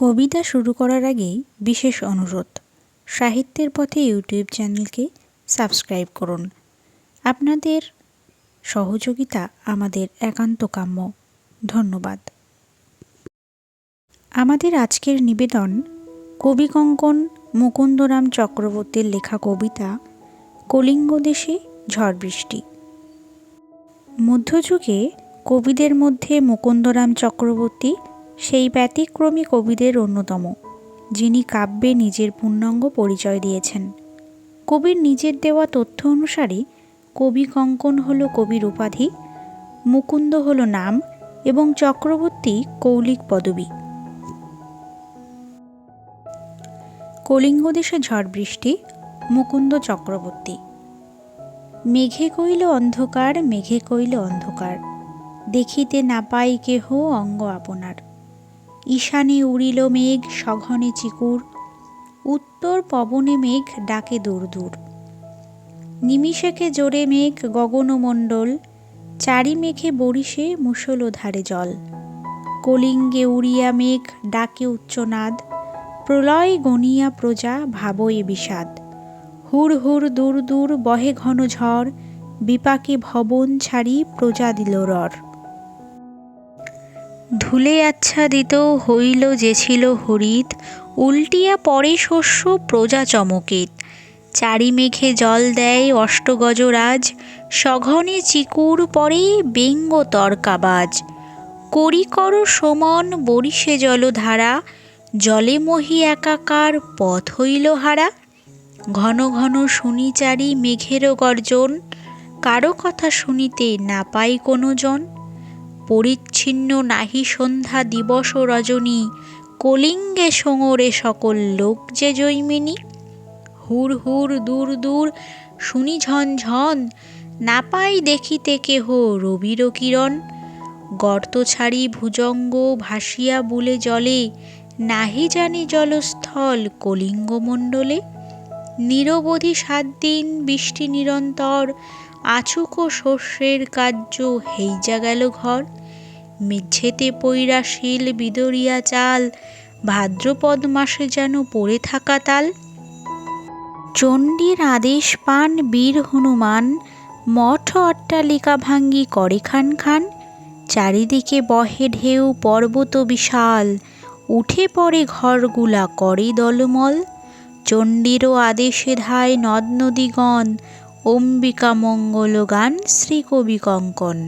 কবিতা শুরু করার আগেই বিশেষ অনুরোধ, সাহিত্যের পথে ইউটিউব চ্যানেলকে সাবস্ক্রাইব করুন। আপনাদের সহযোগিতা আমাদের একান্ত কাম্য। ধন্যবাদ। আমাদের আজকের নিবেদন কবি কঙ্কন মুকুন্দরাম চক্রবর্তীর লেখা কবিতা, কলিঙ্গ দেশে ঝড় বৃষ্টি। মধ্যযুগে কবিদের মধ্যে মুকুন্দরাম চক্রবর্তী সেই ব্যতিক্রমী কবিদের অন্যতম, যিনি কাব্যে নিজের পূর্ণাঙ্গ পরিচয় দিয়েছেন। কবির নিজের দেওয়া তথ্য অনুসারে, কবি কঙ্কন হল কবির উপাধি, মুকুন্দ হল নাম এবং চক্রবর্তী কৌলিক পদবী। কলিঙ্গ দেশে ঝড় বৃষ্টি, মুকুন্দ চক্রবর্তী। মেঘে কইল অন্ধকার, মেঘে কইল অন্ধকার, দেখিতে না পাই কেহ অঙ্গ আপনার। ঈশানে উড়িল মেঘ, সঘনে চিকুর। উত্তর পবনে মেঘ ডাকে দূর দূর। নিমিষেকে জোরে মেঘ গগনমণ্ডল চারি মেঘে বরিশে মুসলধারে জল। কলিঙ্গে উড়িয়া মেঘ ডাকে উচ্চনাদ, প্রলয় গনিয়া প্রজা ভাবয়ে বিষাদ। হুর হুর দূর দূর বহে ঘন ঝড়, বিপাকে ভবন ছাড়ি প্রজা দিল রর। ধুলে আচ্ছাদিত হইল যে ছিল হরিত, উল্টিয়া পরে শস্য প্রজা চমকিত। চারি মেঘে জল দেয় অষ্টগজরাজ, সঘনে চিকুর পরে বেঙ্গ তর্কাবাজ। করি কর সমন বরিশে জলধারা, জলে মহি একাকার পথ হইল হারা। ঘন ঘন শুনি চারি মেঘেরও গর্জন, কারও কথা শুনিতে না পাই কোনো জন পরিচ্ছিন্ন নাহি সন্ধ্যা দিবস রজনী, কলিঙ্গে সোঙরে সকল লোক যে জৈমিনী। হুর হুর দূর দূর শুনি ঝন ঝন, না পাই দেখিতে কেহ রবির কিরণ। গর্ত ছাড়ি ভুজঙ্গ ভাসিয়া বুলে জলে, নাহি জানি জলস্থল কলিঙ্গ মণ্ডলে নিরবধি সাত দিন বৃষ্টি নিরন্তর আছুক শস্যের কার্য হেইজা গেল ঘর। মেঝেতে পৈরা শিল বিদরিয়া চাল, ভাদ্রপদ মাসে যেন পড়ে থাকা তাল। চণ্ডীর আদেশ পান বীর হনুমান, মঠ অট্টালিকা ভাঙ্গি করে খান খান। চারিদিকে বহে ঢেউ, পর্বত বিশাল, উঠে পড়ে ঘরগুলা করে দলমল। চণ্ডীরও আদেশে ধায় নদ নদীগণ অম্বিকা মঙ্গল গান শ্রীকবি কঙ্কন